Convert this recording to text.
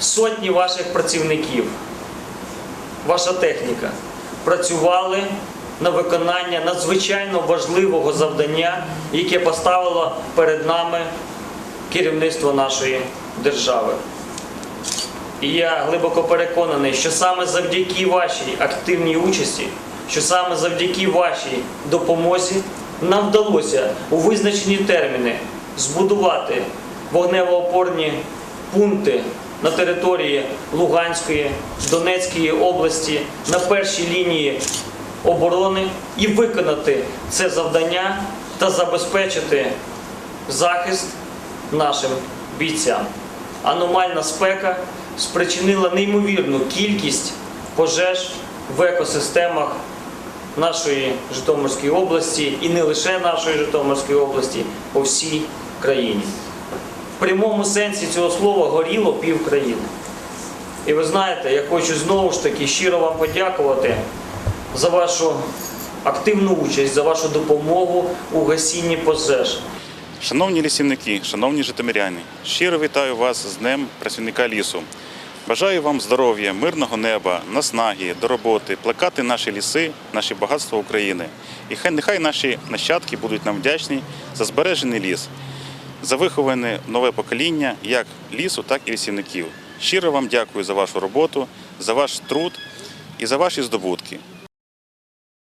сотні ваших працівників, ваша техніка працювали на виконання надзвичайно важливого завдання, яке поставило перед нами керівництво нашої держави. І я глибоко переконаний, що саме завдяки вашій активній участі, що саме завдяки вашій допомозі нам вдалося у визначені терміни збудувати вогнево-опорні пункти на території Луганської, Донецької області на першій лінії оборони і виконати це завдання та забезпечити захист нашим бійцям. Аномальна спека спричинила неймовірну кількість пожеж в екосистемах нашої Житомирської області і не лише нашої Житомирської області, по всій країні. В прямому сенсі цього слова горіло пів країни. І ви знаєте, я хочу знову ж таки щиро вам подякувати за вашу активну участь, за вашу допомогу у гасінні пожеж. Шановні лісівники, шановні житомиряни, щиро вітаю вас з Днем працівника лісу. Бажаю вам здоров'я, мирного неба, наснаги, до роботи, плекати наші ліси, наші багатства України. І хай нехай наші нащадки будуть нам вдячні за збережений ліс, за виховане нове покоління як лісу, так і лісівників. Щиро вам дякую за вашу роботу, за ваш труд і за ваші здобутки.